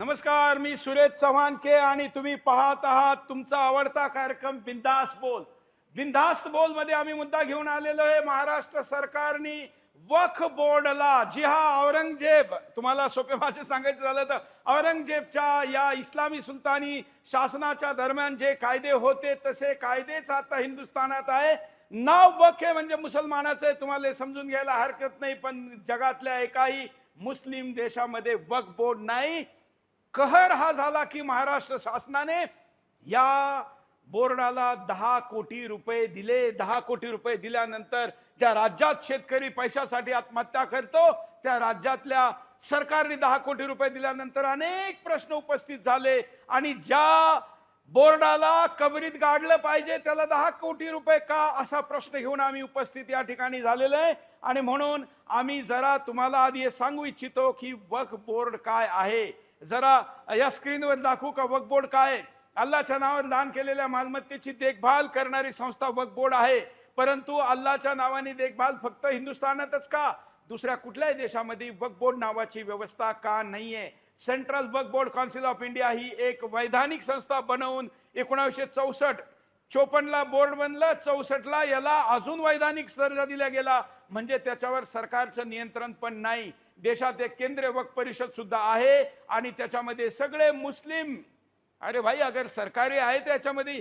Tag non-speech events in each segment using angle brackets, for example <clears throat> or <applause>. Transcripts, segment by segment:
नमस्कार मी सुरेश चव्हाण के आणि तुम्ही पाहत आहात तुमचा आवडता कार्यक्रम बिंदास बोल. बिंदास्त बोलमध्ये आम्ही मुद्दा घेऊन आलेलो आहे. महाराष्ट्र सरकारने वख बोर्डला जी हा औरंगजेब तुम्हाला सोपे भाषेत सांगायचं झालं तर औरंगजेबच्या या इस्लामी सुलतानी शासनाच्या दरम्यान जे कायदे होते तसे कायदेच आता हिंदुस्थानात आहे. नाव वख हे म्हणजे मुसलमानाचं आहे तुम्हाला समजून घ्यायला हरकत नाही पण जगातल्या एकाही मुस्लिम देशामध्ये वक बोर्ड नाही. कहर हा झाला की महाराष्ट्र शासनाने या बोर्डाला दहा कोटी रुपये दिले. दहा कोटी रुपये दिल्यानंतर ज्या राज्यात शेतकरी पैशासाठी आत्महत्या करतो त्या राज्यातल्या सरकारने दहा कोटी रुपये दिल्यानंतर अनेक प्रश्न उपस्थित झाले आणि ज्या बोर्डाला कबरीत गाडलं पाहिजे त्याला दहा कोटी रुपये का असा प्रश्न घेऊन आम्ही उपस्थित या ठिकाणी झालेलो आहे. आणि म्हणून आम्ही जरा तुम्हाला आधी हे सांगू इच्छितो की वक्फ बोर्ड काय आहे. जरा या स्क्रीनवर दाखवू का वक्फ बोर्ड काय आहे? अल्लाच्या नावावर दान केलेल्या मालमत्तेची देखभाल करणारी संस्था वक्फ बोर्ड आहे. परंतु अल्लाच्या नावाने देखभाल फक्त हिंदुस्थानातच का? दुसऱ्या कुठल्याही देशामध्ये वक्फ बोर्ड नावाची व्यवस्था का नाहीये? Central Waqf board council of India ही एक वैधानिक संस्था बनवून एकोणावीसशे चौसष्ट चोपन्नला बोर्ड बनलं. चौसष्टला याला अजून वैधानिक दर्जा दिला गेला. म्हणजे त्याच्यावर सरकारचं नियंत्रण पण नाही. देशात एक केंद्रीय वक्फ परिषद सुद्धा आहे आणि त्याच्यामध्ये सगळे मुस्लिम. अरे भाई अगर सरकारी आहे त्याच्यामध्ये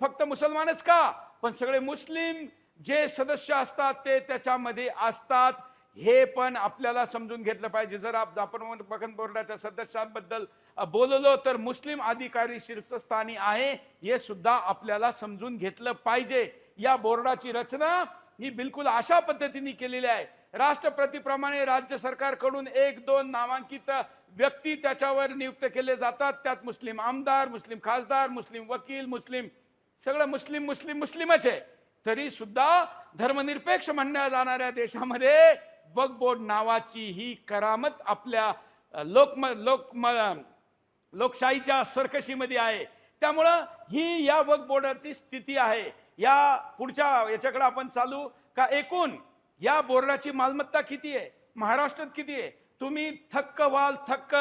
फक्त मुसलमानच का? पण सगळे मुस्लिम जे सदस्य असतात ते त्याच्यामध्ये असतात. हे पण आपल्याला समजून घेतलं पाहिजे. जर आपण वक्फ बोर्डाच्या सदस्यांबद्दल बोललो तर मुस्लिम अधिकारी शीर्षस्थानी आहे. हे सुद्धा आपल्याला समजून घेतलं पाहिजे. या बोर्डाची रचना ही बिलकुल अशा पद्धतीने केलेली आहे. राष्ट्रपतीप्रमाणे राज्य सरकारकडून एक दोन नामांकित व्यक्ती त्याच्यावर नियुक्त केले जातात. त्यात मुस्लिम आमदार मुस्लिम खासदार मुस्लिम वकील मुस्लिम सगळं मुस्लिम मुस्लिम मुस्लिमच आहे. तरी सुद्धा धर्मनिरपेक्ष म्हणल्या जाणाऱ्या देशामध्ये वक्फ बोर्ड नावाची ही करामत आपल्या लोकम लोकम लोकशाहीच्या सरकशीमध्ये आहे. त्यामुळं ही या वक्फ बोर्डाची स्थिती आहे. या पुढच्या याच्याकडे आपण चालू का एकूण या बोर्डाची मालमत्ता किती आहे? महाराष्ट्रात किती आहे? तुम्ही थक्क व्हाल थक्क.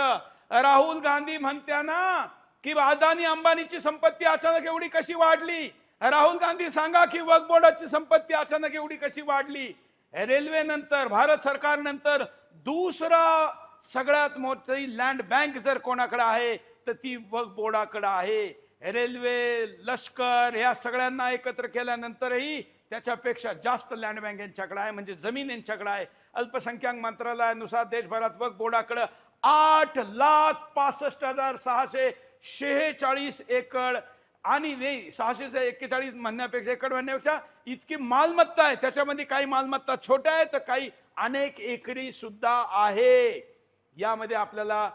राहुल गांधी म्हणत्या ना की अदानी अंबानीची संपत्ती अचानक एवढी कशी वाढली? राहुल गांधी सांगा की वक्फ बोर्डाची संपत्ती अचानक एवढी कशी वाढली? रेल्वे नंतर भारत सरकार नंतर दुसरा सगळ्यात मोठी लँड बँक जर कोणाकडे आहे तर ती वक्फ बोर्डाकडे आहे. रेल्वे लष्कर या सगळ्यांना एकत्र केल्यानंतरही त्याच्यापेक्षा जास्त लँड बँक यांच्याकडे आहे म्हणजे जमीन यांच्याकडे आहे. अल्पसंख्याक मंत्रालयानुसार देशभरात वक्फ बोर्डाकडे आठ लाख पासष्ट हजार सहाशे शेहेचाळीस एकड आणि नाही सहाशे एक्केचाळीस म्हणण्यापेक्षा एकड म्हणण्यापेक्षा इतकी मालमत्ता आहे. त्याच्यामध्ये काही मालमत्ता छोट्या आहे तर काही अनेक एकरी सुद्धा आहे. यामध्ये आपल्याला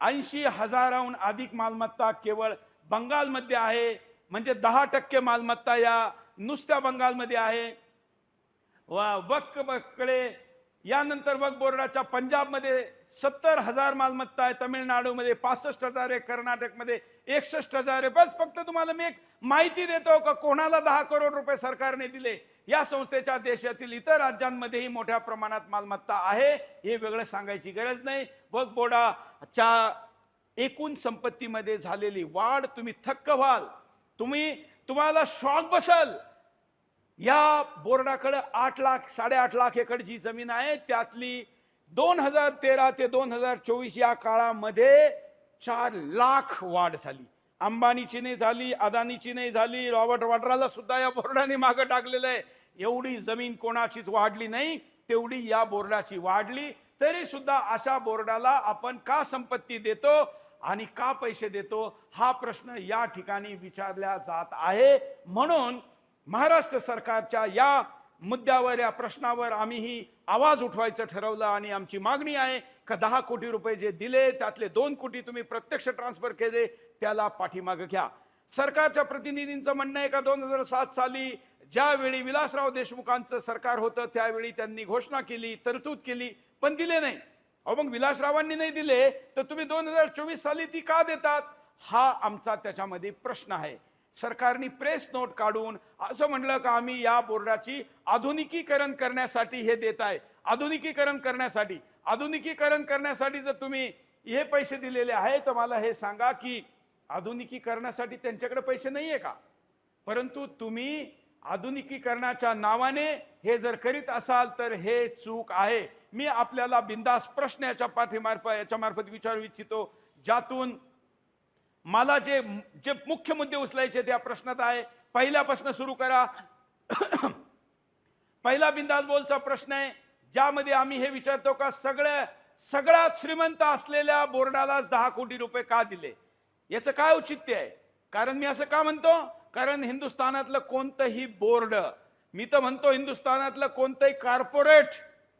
ऐंशी हजाराहून अधिक मालमत्ता केवळ बंगालमध्ये आहे. म्हणजे दहा टक्के मालमत्ता या नुसत्या बंगालमध्ये आहे. व- वक्फकडे यानंतर वक बोर्डाच्या पंजाबमध्ये सत्तर हजार मालमत्ता आहे तमिळनाडूमध्ये पासष्ट हजार आहे कर्नाटकमध्ये एकसष्ट हजार आहे. बस फक्त तुम्हाला मी एक माहिती देतो का कोणाला दहा करोड रुपये सरकारने दिले? या संस्थेच्या देशातील इतर राज्यांमध्येही मोठ्या प्रमाणात मालमत्ता आहे. हे वेगळं सांगायची गरज नाही. वक बोर्डाच्या एकूण संपत्तीमध्ये झालेली वाढ तुम्ही थक्क व्हाल. तुम्ही तुम्हाला शॉक बसल. या बोर्डाकडं आठ लाख साडेआठ लाख एकरची जमीन आहे त्यातली दोन हजार तेरा ते दोन हजार चोवीस या काळामध्ये चार लाख वाढ झाली. अंबानीची नाही झाली अदानीची नाही झाली रॉबर्ट वाड्राला सुद्धा या बोर्डाने मागं टाकलेलं आहे. एवढी जमीन कोणाचीच वाढली नाही तेवढी या बोर्डाची वाढली. तरी सुद्धा अशा बोर्डाला आपण का संपत्ती देतो आणि का पैसे देतो? हा प्रश्न या ठिकाणी विचारला जात आहे. म्हणून महाराष्ट्र सरकारच्या या मुद्द्यावर या प्रश्नावर आम्हीही आवाज उठवायचं ठरवलं आणि आमची मागणी आहे का दहा कोटी रुपये जे दिले त्यातले दोन कोटी तुम्ही प्रत्यक्ष ट्रान्सफर केले त्याला पाठीमागं घ्या. सरकारच्या प्रतिनिधींचं म्हणणं आहे का दोन हजार सात साली ज्यावेळी विलासराव देशमुखांचं सरकार होतं त्यावेळी त्यांनी घोषणा केली तरतूद केली पण दिले नाही. अहो मग विलासरावांनी नाही दिले तर तुम्ही दोन हजार चोवीस साली ती का देतात? हा आमचा त्याच्यामध्ये प्रश्न आहे. सरकारने प्रेस नोट काढून असं म्हणलं का आम्ही या बोर्डाची आधुनिकीकरण करण्यासाठी हे देत आहे. आधुनिकीकरण करण्यासाठी. आधुनिकीकरण करण्यासाठी जर तुम्ही हे पैसे दिलेले आहे तर मला हे सांगा की आधुनिकीकरणासाठी त्यांच्याकडे पैसे नाही आहे का? परंतु तुम्ही आधुनिकीकरणाच्या नावाने हे जर करीत असाल तर हे चूक आहे. मी आपल्याला बिंदास प्रश्न याच्या पाठीमार्फत याच्यामार्फत विचारू इच्छितो ज्यातून मला जे जे मुख्य मुद्दे उचलायचे त्या प्रश्नात आहे. पहिल्यापासून सुरू करा. <clears throat> पहिला बिंदास बोलचा प्रश्न आहे. ज्यामध्ये आम्ही हे विचारतो का सगळ्या सगळ्यात श्रीमंत असलेल्या बोर्डालाच दहा कोटी रुपये का दिले? याचं काय औचित्य आहे? कारण मी असं का म्हणतो? कारण हिंदुस्थानातलं कोणतंही बोर्ड मी तर म्हणतो हिंदुस्थानातलं कोणतंही कॉर्पोरेट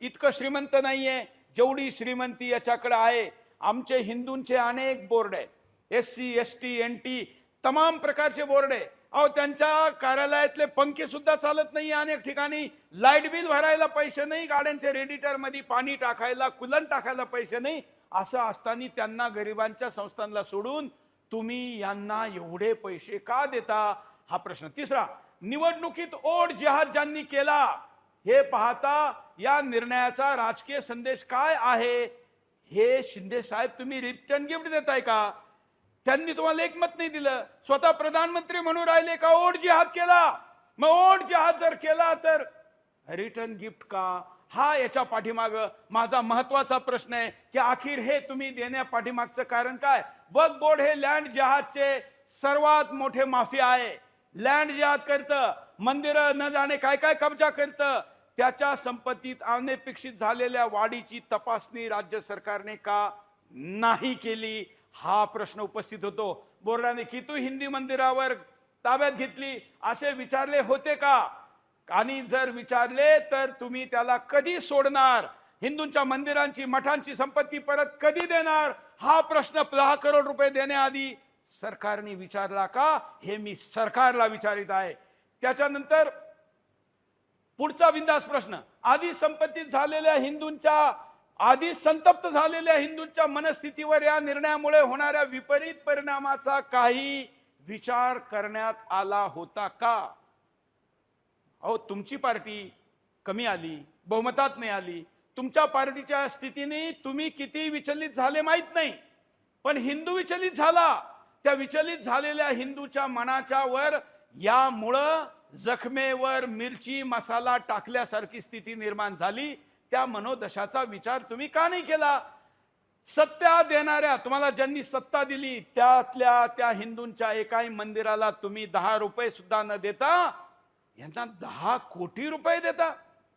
इतकं श्रीमंत नाहीये. जेवढी श्रीमंती याच्याकडे आहे. आमचे हिंदूंचे अनेक बोर्ड आहे S C S T N T तमाम प्रकारचे बोर्ड आहे. अहो त्यांच्या कार्यालयातले पंखे सुद्धा चालत नाही अनेक ठिकाणी. लाइट बिल भरायला पैसे नाही गाड्यांच्या रेडिटरमध्ये पाणी टाकायला कुलन टाकायला पैसे नाही. असं असताना त्यांना गरिबांच्या संस्थांना सोडून तुम्ही यांना एवढे पैसे का देता? हा प्रश्न. तिसरा निवडणुकीत ओढ जिहाद ज्यांनी केला हे पाहता या निर्णयाचा राजकीय संदेश काय आहे? हे शिंदे साहेब तुम्ही रिटर्न गिफ्ट देताय का? त्यांनी तुम्हाला एक मत नाही दिलं. स्वतः प्रधानमंत्री म्हणून राहिले का ओढ जिहाद केला? मग ओढ जिहाद जर केला तर रिटर्न गिफ्ट का? हा याच्या पाठीमाग माझा महत्त्वाचा प्रश्न आहे की अखेर हे तुम्ही देण्या पाठीमागचं कारण काय? वक बोर्ड हे लँड जहाजचे सर्वात मोठे माफिया आहे. लँड जहाज करतं मंदिर न जाणे काय काय कब्जा करतं त्याच्या संपत्तीत अनपेक्षित झालेल्या वाढीची तपासणी राज्य सरकारने का नाही केली? हा प्रश्न उपस्थित होतो. बोर्डाने कितू हिंदी मंदिरावर ताब्यात घेतली? असे विचारले होते का? आणि जर विचारले तर तुम्ही त्याला कधी सोडणार? हिंदूंच्या मंदिरांची मठांची संपत्ती परत कधी देणार? हा प्रश्न दहा करोड रुपये देण्याआधी सरकारने विचारला का? हे मी सरकारला विचारित आहे. त्याच्यानंतर पुढचा बिंदास प्रश्न. आधी संपत्तीत झालेल्या हिंदूंच्या आधी संतप्त झालेल्या हिंदूंच्या मनस्थितीवर या निर्णयामुळे होणाऱ्या विपरीत परिणामाचा काही विचार करण्यात आला होता का? अहो तुमची पार्टी कमी आली बहुमतात नाही आली. तुमच्या पार्टीच्या स्थितीने तुम्ही किती विचलित झाले माहीत नाही. पण हिंदू विचलित झाला. त्या विचलित झालेल्या हिंदूच्या मनाच्या वर यामुळं जखमेवर मिरची मसाला टाकल्यासारखी स्थिती निर्माण झाली. त्या मनोदशाचा विचार तुम्ही का नाही केला? सत्ता देणाऱ्या तुम्हाला ज्यांनी सत्ता दिली त्यातल्या त्या हिंदूंच्या एकाही मंदिराला तुम्ही दहा रुपये सुद्धा न देता यांना दहा कोटी रुपये देता.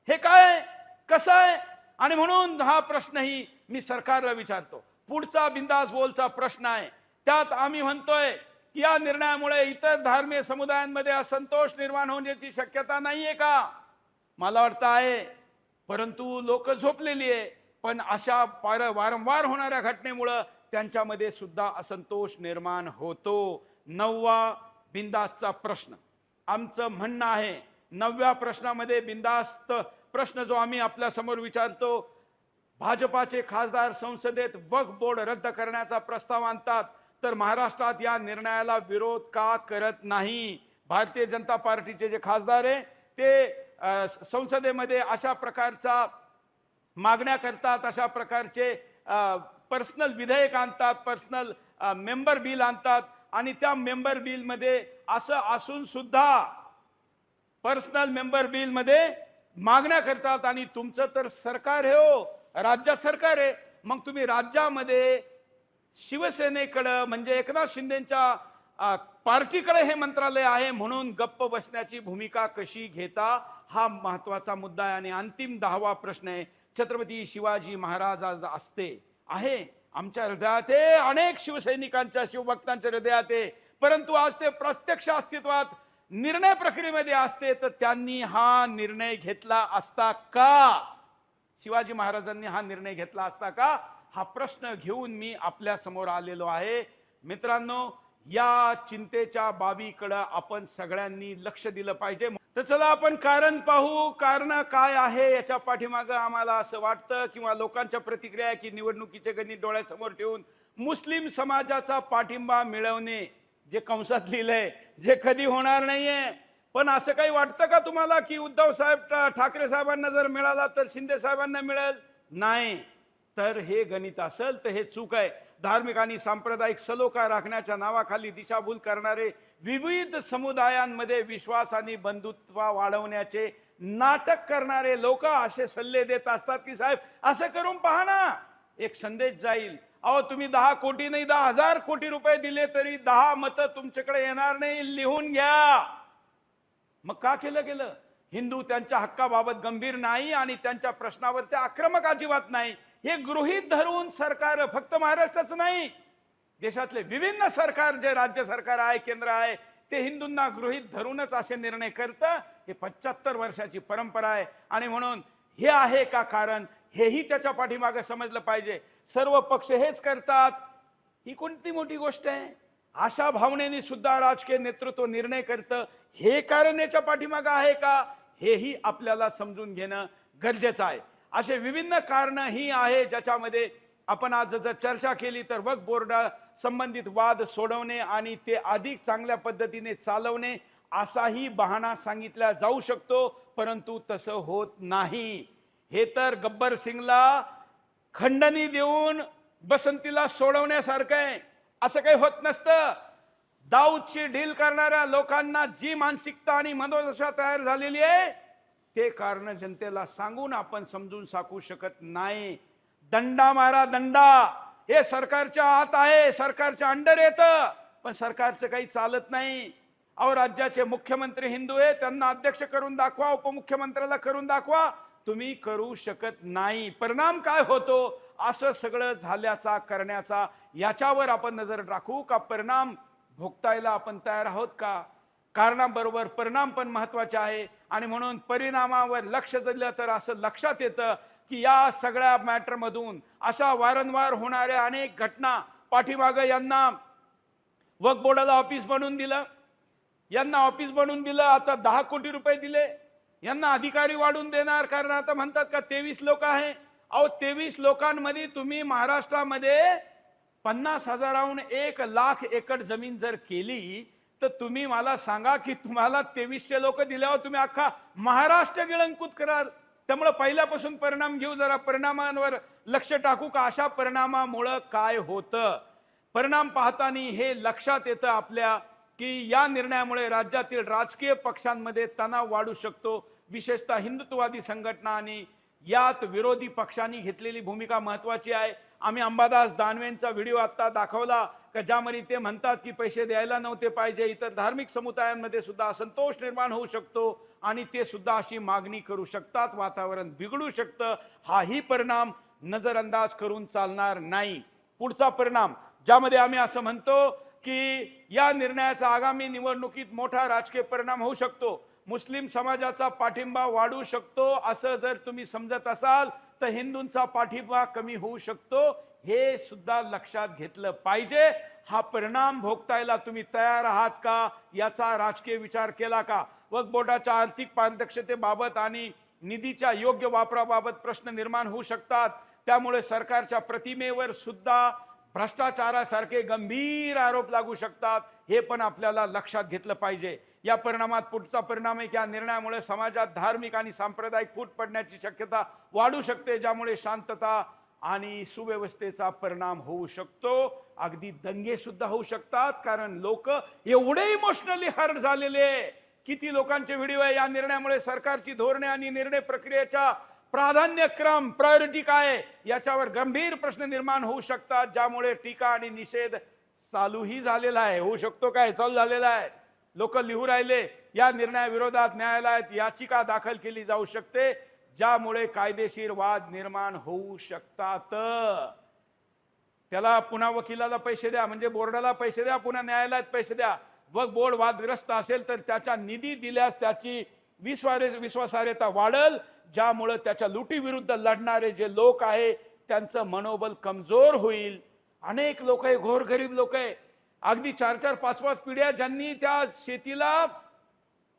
हे काय? कसं आहे? आणि म्हणून हा प्रश्नही मी सरकारला विचारतो. पुढचा बिंदास बोलचा प्रश्न आहे. त्यात आम्ही म्हणतोय की या निर्णयामुळे इतर धार्मिक समुदायांमध्ये असंतोष निर्माण होण्याची शक्यता नाहीये का? मला वाटतं आहे परंतु लोक झोपलेली आहे. पण अशा पार वारंवार होणाऱ्या घटनेमुळं त्यांच्यामध्ये सुद्धा असंतोष निर्माण होतो. नववा बिंदासचा प्रश्न. आमचं म्हणणं आहे नवव्या प्रश्नामध्ये बिंदास्त प्रश्न जो आम्ही आपल्यासमोर विचारतो भाजपाचे खासदार संसदेत वक्फ बोर्ड रद्द करण्याचा प्रस्ताव आणतात तर महाराष्ट्रात या निर्णयाला विरोध का करत नाही? भारतीय जनता पार्टीचे जे खासदार आहे ते संसदेमध्ये अशा प्रकारचा मागण्या करतात अशा प्रकारचे पर्सनल विधेयक आणतात पर्सनल मेंबर बिल आणतात आणि त्या मेंबर बिलमध्ये असं असून सुद्धा पर्सनल मेंबर बिलमध्ये मागण्या करतात आणि तुमचं तर सरकार आहे हो राज्यात सरकार आहे. मग तुम्ही राज्यामध्ये शिवसेनेकडं म्हणजे एकनाथ शिंदेच्या पार्टीकडे हे मंत्रालय आहे म्हणून गप्प बसण्याची भूमिका कशी घेता? हा महत्त्वाचा मुद्दा आहे आणि अंतिम दहावा प्रश्न आहे. छत्रपती शिवाजी महाराज आज असते आहे. आमच्या हृदयात आहे अनेक शिवसैनिकांच्या शिवभक्तांच्या हृदयात आहे परंतु आज ते प्रत्यक्ष अस्तित्वात निर्णय प्रक्रियेमध्ये असते तर त्यांनी हा निर्णय घेतला असता का? शिवाजी महाराजांनी हा निर्णय घेतला असता का? हा प्रश्न घेऊन मी आपल्यासमोर आलेलो आहे. मित्रांनो या चिंतेच्या बाबीकडं आपण सगळ्यांनी लक्ष दिलं पाहिजे. तर चला आपण कारण पाहू कारण काय आहे याच्या पाठीमागं आम्हाला असं वाटतं किंवा लोकांच्या प्रतिक्रिया की निवडणुकीचे गणित डोळ्यासमोर ठेवून मुस्लिम समाजाचा पाठिंबा मिळवणे जे कंसात लिहिलंय जे कधी होणार नाहीये. पण असं काही वाटतं का तुम्हाला की उद्धव साहेब ठाकरे साहेबांना जर मिळाला तर शिंदे साहेबांना मिळेल? नाही. तर हे गणित असेल तर हे चूक आहे. धार्मिक आणि सांप्रदायिक सलोखा राखण्याच्या नावाखाली दिशाभूल करणारे विविध समुदायांमध्ये विश्वास आणि बंधुत्व वाढवण्याचे नाटक करणारे लोक असे सल्ले देत असतात की साहेब असं करून पहा ना. एक संदेश जाईल. अहो तुम्ही दहा कोटी नाही दहा हजार कोटी रुपये दिले तरी दहा मतं तुमच्याकडे येणार नाही लिहून घ्या. मग का केलं गेलं? हिंदू त्यांच्या हक्काबाबत गंभीर नाही आणि त्यांच्या प्रश्नावर ते आक्रमक अजिबात नाही. हे गृहीत धरून सरकार फक्त महाराष्ट्राचं नाही देशातले विभिन्न सरकार जे राज्य सरकार आहे केंद्र आहे ते हिंदूंना गृहित धरूनच असे निर्णय करतं. हे पंच्याहत्तर वर्षाची परंपरा आहे. आणि म्हणून हे आहे का कारण? हेही त्याच्या पाठीमागे समजलं पाहिजे. सर्व पक्ष हेच करतात. ही कोणती मोठी गोष्ट आहे? अशा भावनेने सुद्धा राजकीय नेतृत्व निर्णय करतं. हे कारण याच्या पाठीमागं आहे का? हेही आपल्याला समजून घेणं गरजेचं आहे. असे विभिन्न कारणं ही आहे ज्याच्यामध्ये आपण आज जर चर्चा केली तर वक्फ बोर्ड संबंधित वाद सोडवणे आणि ते अधिक चांगल्या पद्धतीने चालवणे असाही बहाणा सांगितला जाऊ शकतो परंतु तसं होत नाही. हे तर गब्बर सिंगला खंडणी देऊन बसंतीला सोडवण्यासारखं आहे. असं काही होत नसतं. दाऊदची डील करणाऱ्या लोकांना जी मानसिकता आणि मनोदशा तयार झालेली आहे ते कारण जनतेला सांगून आपण समजून साखू शकत नाही. दंडा मारा दंडा. हे सरकारच्या आत आहे सरकारच्या अंडर येतं. पण सरकारचं काही चालत नाही. अहो राज्याचे मुख्यमंत्री हिंदू आहे त्यांना अध्यक्ष करून दाखवा उपमुख्यमंत्र्याला करून दाखवा. तुम्ही करू शकत नाही. परिणाम काय होतो? असं सगळं झाल्याचा करण्याचा याच्यावर आपण नजर राखू का? परिणाम भोगतायला आपण तयार आहोत का? कारणाबरोबर परिणाम पण महत्त्वाचे आहे. आणि म्हणून परिणामावर लक्ष दिलं तर असं लक्षात येतं की या सगळ्या मॅटरमधून अशा वारंवार होणाऱ्या अनेक घटना पाठीमागं यांना वक बोर्डाला ऑफिस बनवून दिलं. यांना ऑफिस बनवून दिलं आता दहा कोटी रुपये दिले. यांना अधिकारी वाढून देणार कारण आता म्हणतात का तेवीस लोक आहे. अहो तेवीस लोकांमध्ये तुम्ही महाराष्ट्रामध्ये पन्नास हजाराहून एक लाख एकर जमीन जर केली तर तुम्ही मला सांगा की तुम्हाला तेवीसशे लोक दिल्यावर तुम्ही अख्खा महाराष्ट्र गिळंकूत कराल. त्यामुळे पहिल्यापासून परिणाम घेऊ जरा. परिणामांवर लक्ष टाकू का? अशा परिणामामुळं काय होतं? परिणाम पाहताना हे लक्षात येतं आपल्या की या निर्णयामुळे राज्यातील राजकीय पक्षांमध्ये तणाव वाढू शकतो. विशेषतः हिंदुत्ववादी संघटना आणि यात विरोधी पक्षांनी घेतलेली भूमिका महत्वाची आहे. आम्ही अंबादास दानवेंचा व्हिडिओ आत्ता दाखवला का ज्यामध्ये ते म्हणतात की पैसे द्यायला नव्हते पाहिजे इतर धार्मिक समुदायांमध्ये सुद्धा असंतोष निर्माण होऊ शकतो आणि ते सुद्धा अशी मागणी करू शकतात वातावरण बिघडू शकतं. हाही परिणाम नजरअंदाज करून चालणार नाही. पुढचा परिणाम ज्यामध्ये आम्ही असं म्हणतो की या निर्णयाचा आगामी निवडणुकीत मोठा राजकीय परिणाम होऊ शकतो. मुस्लिम समाजाचा पाठिंबा वाढू शकतो असं जर तुम्ही समजत असाल तर हिंदूंचा पाठिंबा कमी होऊ शकतो हे सुद्धा लक्षात घेतलं पाहिजे. हा परिणाम भोगतायला तुम्ही तयार आहात का? याचा राजकीय विचार केला का? वक बोर्डाच्या आर्थिक पारदर्शतेबाबत आणि निधीच्या योग्य वापराबाबत प्रश्न निर्माण होऊ शकतात. त्यामुळे सरकारच्या प्रतिमेवर सुद्धा भ्रष्टाचारासारखे गंभीर आरोप लागू शकतात हे पण आपल्याला लक्षात घेतलं पाहिजे. या परिणामात पुढचा परिणाम आहे की या निर्णयामुळे समाजात धार्मिक आणि सांप्रदायिक फूट पडण्याची शक्यता वाढू शकते ज्यामुळे शांतता आणि सुव्यवस्थेचा परिणाम होऊ शकतो. अगदी दंगे सुद्धा होऊ शकतात कारण लोक एवढे इमोशनली हर्ट झालेले किती लोकांचे व्हिडिओ आहे या निर्णयामुळे सरकारची धोरणे आणि निर्णय प्रक्रियेच्या प्राधान्यक्रम प्रायोरिटी काय याच्यावर गंभीर प्रश्न निर्माण होऊ शकतात ज्यामुळे टीका आणि निषेध चालूही झालेला आहे. होऊ शकतो काय? चालू झालेला आहे. लोक लिहू राहिले या निर्णयाविरोधात न्यायालयात याचिका दाखल केली जाऊ शकते ज्यामुळे कायदेशीर वाद निर्माण होऊ शकतात. त्याला पुन्हा वकिलाला पैसे द्या म्हणजे बोर्डाला पैसे द्या पुन्हा न्यायालयात पैसे द्या. व बोर्ड वादग्रस्त असेल तर त्याच्या निधी दिल्यास त्याची विश्वारे विश्वासार्हता वाढल ज्यामुळं त्याच्या लुटीविरुद्ध लढणारे जे लोक आहे त्यांचं मनोबल कमजोर होईल. अनेक लोक आहे घोरगरीब लोक आहे. अगदी चार चार पाच पाच पिढ्या ज्यांनी त्या शेतीला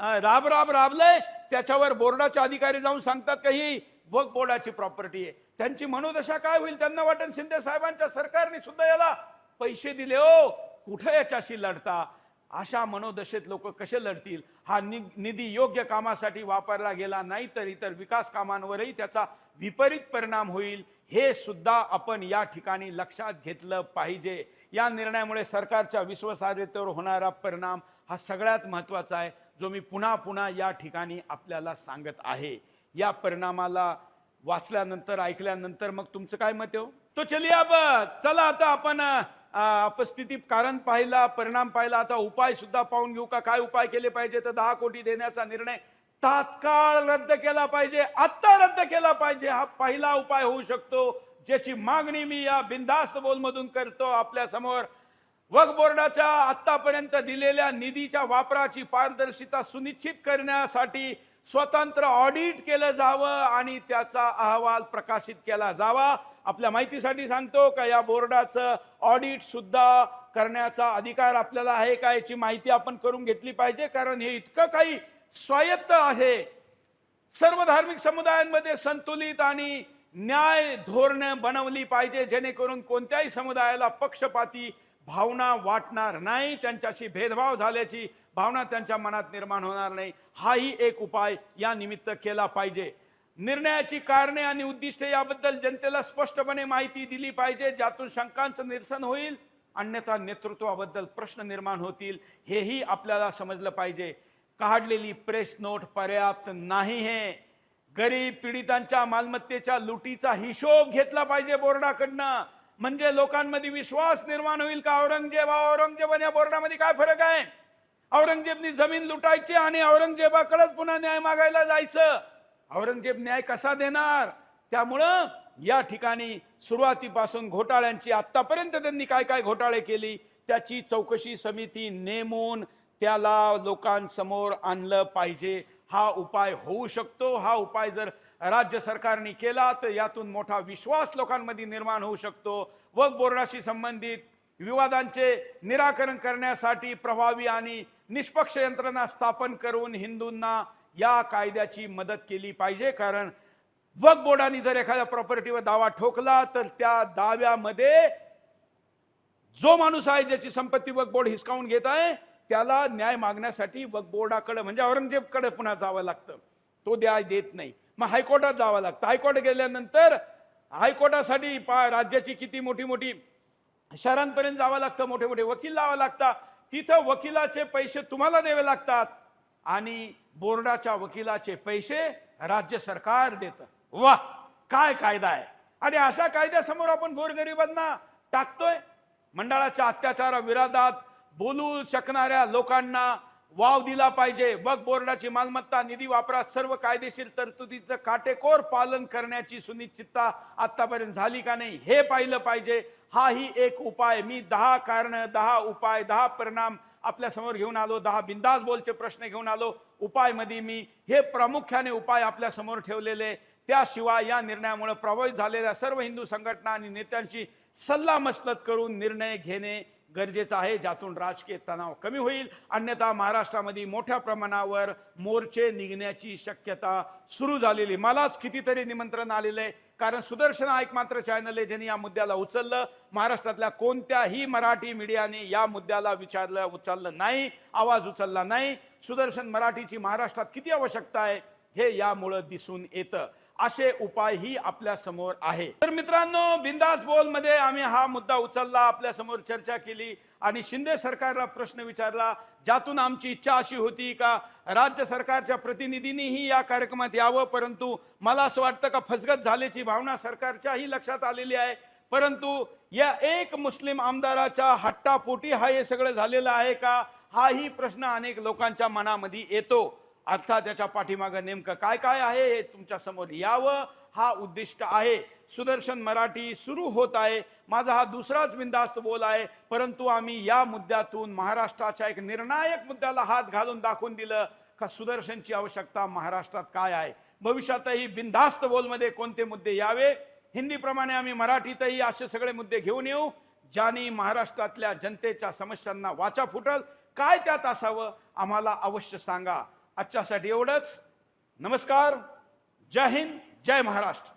राब राब राबलंय त्याच्यावर बोर्डाचे अधिकारी जाऊन सांगतात का ही वक बोर्डाची प्रॉपर्टी आहे. त्यांची मनोदशा काय होईल त्यांना वाटेल शिंदे साहेबांच्या सरकारने सुद्धा याला पैसे दिले हो. कुठं याच्याशी लढता? अशा मनोदशेत लोक कसे लढतील? हा नि- निधी योग्य कामासाठी वापरला गेला नाही तर इतर विकास कामांवरही त्याचा विपरीत परिणाम होईल हे सुद्धा आपण या ठिकाणी लक्षात घेतलं पाहिजे. या निर्णयामुळे सरकारच्या विश्वासार्हतेवर होणारा परिणाम हा सगळ्यात महत्त्वाचा आहे जो मी पुन्हा पुन्हा या ठिकाणी आपल्याला सांगत आहे. या परिणामाला वाचल्यानंतर ऐकल्यानंतर मग तुमचं काय मत आहे हो? तो चलिया चला आता आपण उपस्थिती कारण पाहिला परिणाम पाहिला आता उपाय सुद्धा पाहून घेऊ का? काय उपाय केले पाहिजे? तर दहा कोटी देण्याचा निर्णय तात्काळ रद्द केला पाहिजे. आत्ता रद्द केला पाहिजे. हा पहिला उपाय होऊ शकतो. ज्याची मागणी मी या बिनधास्त बोलमधून करतो. आपल्यासमोर वक्फ बोर्डाच्या आतापर्यंत दिलेल्या निधीच्या वापराची पारदर्शिता सुनिश्चित करण्यासाठी स्वतंत्र ऑडिट केलं जावं आणि त्याचा अहवाल प्रकाशित केला जावा. आपल्या माहितीसाठी सांगतो का या बोर्डाचं ऑडिट सुद्धा करण्याचा अधिकार आपल्याला आहे का याची माहिती आपण करून घेतली पाहिजे. कारण हे इतकं काही स्वायत्त आहे. सर्व धार्मिक समुदायांमध्ये संतुलित आणि न्याय धोरणं बनवली पाहिजे जेणेकरून कोणत्याही समुदायाला पक्षपाती भावना वाटणार नाही. त्यांच्याशी भेदभाव झाल्याची भावना त्यांच्या मनात निर्माण होणार नाही. हाही एक उपाय या निमित्त केला पाहिजे. निर्णयाची कारणे आणि उद्दिष्टे याबद्दल जनतेला स्पष्टपणे माहिती दिली पाहिजे ज्यातून शंकांचं निरसन होईल अन्यथा नेतृत्वाबद्दल प्रश्न निर्माण होतील हेही आपल्याला समजलं पाहिजे. काढलेली प्रेस नोट पर्याप्त नाही हे. गरीब पीडितांच्या मालमत्तेच्या लुटीचा हिशोब घेतला पाहिजे बोर्डाकडनं. म्हणजे लोकांमध्ये विश्वास निर्माण होईल का? औरंगजेब औरंगजेब आणि या बोर्डामध्ये काय फरक आहे? औरंगजेबनी जमीन लुटायची आणि औरंगजेबाकडेच पुन्हा न्याय मागायला जायचं. औरंगजेब न्याय कसा देणार? त्यामुळं या ठिकाणी सुरुवातीपासून घोटाळ्यांची आत्तापर्यंत त्यांनी काय काय घोटाळे केली त्याची चौकशी समिती नेमून त्याला लोकांसमोर आणलं पाहिजे. हा उपाय होऊ शकतो. हा उपाय जर राज्य सरकारने केला तर यातून मोठा विश्वास लोकांमध्ये निर्माण होऊ शकतो. वक बोर्डाशी संबंधित विवादांचे निराकरण करण्यासाठी प्रभावी आणि निष्पक्ष यंत्रणा स्थापन करून हिंदूंना या कायद्याची मदत केली पाहिजे कारण वक्फ बोर्डाने जर एखाद्या प्रॉपर्टीवर दावा ठोकला तर त्या दाव्यामध्ये जो माणूस आहे ज्याची संपत्ती वक्फ बोर्ड हिसकावून घेत आहे त्याला न्याय मागण्यासाठी वक्फ बोर्डाकडे म्हणजे औरंगजेबकडे पुन्हा जावं लागतं. तो द्याय देत नाही. मग हायकोर्टात जावं लागतं. हायकोर्ट गेल्यानंतर हायकोर्टासाठी पा राज्याची किती मोठी मोठी शहरांपर्यंत जावं लागतं मोठे मोठे वकील लावा लागतात. तिथं वकिलाचे पैसे तुम्हाला द्यावे लागतात. आणि बोर्डाच्या वकिलाचे पैसे राज्य सरकार देतं. वा काय कायदा आहे? आणि अशा कायद्यासमोर आपण गोरगरिबांना टाकतोय? मंडळाच्या अत्याचाराविरोधात बोलू शकणाऱ्या लोकांना वाव दिला पाहिजे. वक्फ बोर्डाची मालमत्ता निधी वापरात सर्व कायदेशीर तरतुदीचं काटेकोर पालन करण्याची सुनिश्चितता आतापर्यंत झाली का नाही हे पाहिलं पाहिजे. हाही एक उपाय. मी दहा कारण दहा उपाय दहा परिणाम आपल्यासमोर घेऊन आलो दहा बिंदास बोलचे प्रश्न घेऊन आलो. उपायमध्ये मी हे प्रामुख्याने उपाय आपल्यासमोर ठेवलेले. त्याशिवाय या निर्णयामुळे प्रभावित झालेल्या सर्व हिंदू संघटना आणि नेत्यांशी सल्ला मसलत करून निर्णय घेणे गरजेचं आहे ज्यातून राजकीय तणाव कमी होईल. अन्यथा महाराष्ट्रामध्ये मोठ्या प्रमाणावर मोर्चे निघण्याची शक्यता सुरू झालेली. मलाच कितीतरी निमंत्रण आलेलं आहे कारण सुदर्शन एक मात्र चॅनल आहे ज्यांनी या मुद्द्याला उचललं. महाराष्ट्रातल्या कोणत्याही मराठी मीडियाने या मुद्द्याला विचारलं उचललं नाही आवाज उचलला नाही. सुदर्शन मराठीची महाराष्ट्रात किती आवश्यकता आहे हे यामुळं दिसून येतं. असे उपायही आपल्यासमोर आहे. तर मित्रांनो बिंदास बोलमध्ये आम्ही हा मुद्दा उचलला आपल्यासमोर चर्चा केली आणि शिंदे सरकारला प्रश्न विचारला ज्यातून आमची इच्छा अशी होती का राज्य सरकारच्या प्रतिनिधींनीही या कार्यक्रमात यावं परंतु मला असं वाटतं का फसगत झाल्याची भावना सरकारच्याही लक्षात आलेली आहे. परंतु या एक मुस्लिम आमदाराच्या हट्टापोटी हा हे सगळं झालेलं आहे का हाही प्रश्न अनेक लोकांच्या मनामध्ये येतो. अर्थात त्याच्या पाठीमागं नेमकं काय काय आहे हे तुमच्यासमोर यावं हा उद्दिष्ट आहे. सुदर्शन मराठी सुरू होत आहे. माझा हा दुसराच बिंदास्त बोल आहे. परंतु आम्ही या मुद्द्यातून महाराष्ट्राच्या एक निर्णायक मुद्द्याला हात घालून दाखवून दिलं का सुदर्शनची आवश्यकता महाराष्ट्रात काय आहे. भविष्यातही बिंदास्त बोलमध्ये कोणते मुद्दे यावे? हिंदीप्रमाणे आम्ही मराठीतही असे सगळे मुद्दे घेऊन येऊ ज्याने महाराष्ट्रातल्या जनतेच्या समस्यांना वाचा फुटल. काय त्यात असावं? आम्हाला अवश्य सांगा. आजच्यासाठी एवढंच. नमस्कार. जय हिंद जय महाराष्ट्र.